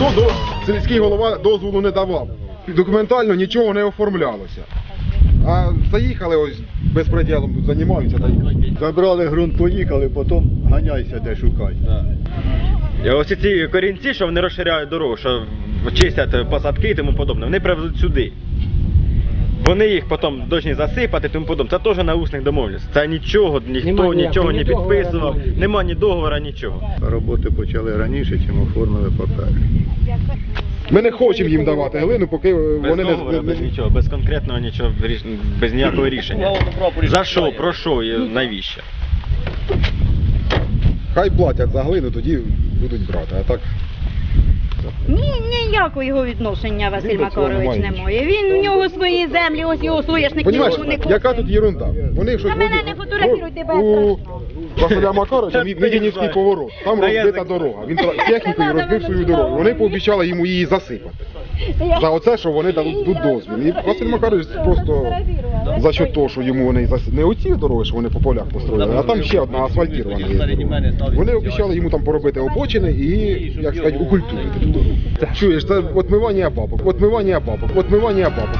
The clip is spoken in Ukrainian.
ніхто до сільський голова дозволу не давав. Документально нічого не оформлялося. А заїхали ось безпреділом тут займаються та Забрали ґрунт, поїхали, потім ганяйся де шукай. І ось ці корінці, що вони розширяють дорогу, що чистять посадки і тому подобне, вони привезуть сюди. Вони їх потім повинні засипати тому подобне. Це теж на усних домовленостях. Це нічого, ніхто Нема нічого не підписував, нема ні договору, нічого. Роботи почали раніше, чим оформили папери. Ми не хочемо їм давати глину, поки Без вони не, договору, не, без нічого, без конкретного нічого, без ніякого рішення. За що, про що і навіщо? хай платять за глину, тоді будуть брати. А так Ні, ніякого відношення Василь Він до цього Макарович не має. Він в нього свої землі, ось його соняшник Понімаєш, яка тут єрунда? Вони щось Та мене не фотографіруйте, у страшно. Василя Макаровича Мі- Мідянівський поворот. Там розбита дорога. Він технікою розбив свою дорогу. Вони пообіцяли йому її засипати. За оце, що вони дадуть дозвіл. І Василь Макарович просто за що того, що йому вони зас- не оці дороги, що вони по полях построїли, а там ще одна асфальтірована є дорога. Вони обіцяли йому там поробити обочини і, як сказати, укультурити ту дорогу. Чуєш, це отмивання бабок, отмивання бабок, отмивання бабок.